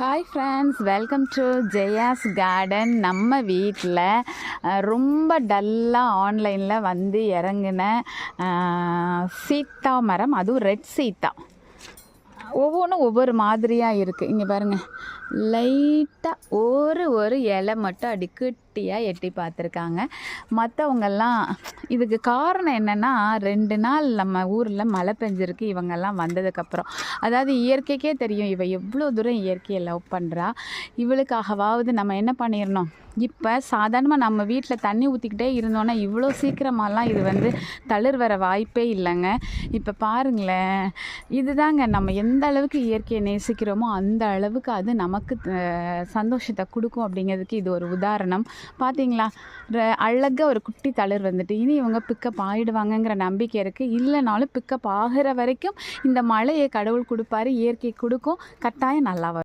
Hi friends welcome to Jaya's garden நம்ம வீட்டில் ரொம்ப டல்லாக ஆன்லைனில் வந்து இறங்கின சீத்தா மரம். அதுவும் ரெட் சீத்தா. ஒவ்வொன்றும் ஒவ்வொரு மாதிரியாக இருக்குது இங்கே பாருங்கள் லைட்டாக ஒரு ஒரு இலை மட்டும் அடிக்கட்டியாக எட்டி பார்த்துருக்காங்க மற்றவங்கெல்லாம் இதுக்கு காரணம் என்னென்னா ரெண்டு நாள் நம்ம ஊரில் மழை பெஞ்சிருக்கு இவங்கெல்லாம் வந்ததுக்கப்புறம். அதாவது இயற்கைக்கே தெரியும் இவ எவ்வளோ தூரம் இயற்கையை லவ் பண்ணுறா இவளுக்காகவாவது நம்ம என்ன பண்ணிடணும் இப்போ சாதாரணமாக நம்ம வீட்டில் தண்ணி ஊற்றிக்கிட்டே இருந்தோன்னா இவ்வளோ சீக்கிரமாலாம் இது வந்து தளிர் வர வாய்ப்பே இல்லைங்க. இப்போ பாருங்களேன். இதுதாங்க நம்ம எந்த அளவுக்கு இயற்கையை நேசிக்கிறோமோ அந்த அளவுக்கு அது நமக்கு சந்தோஷத்தை கொடுக்கும் அப்படிங்கிறதுக்கு இது ஒரு உதாரணம். பார்த்தீங்களா அழகாக ஒரு குட்டி தளிர் வந்துட்டு இனி இவங்க பிக்கப் ஆகிடுவாங்கங்கிற நம்பிக்கை இருக்குது இல்லைனாலும் பிக்கப் ஆகிற வரைக்கும் இந்த மழையை கடவுள் கொடுப்பாரு இயற்கை கொடுக்கும். கட்டாயம் நல்லா வரும்.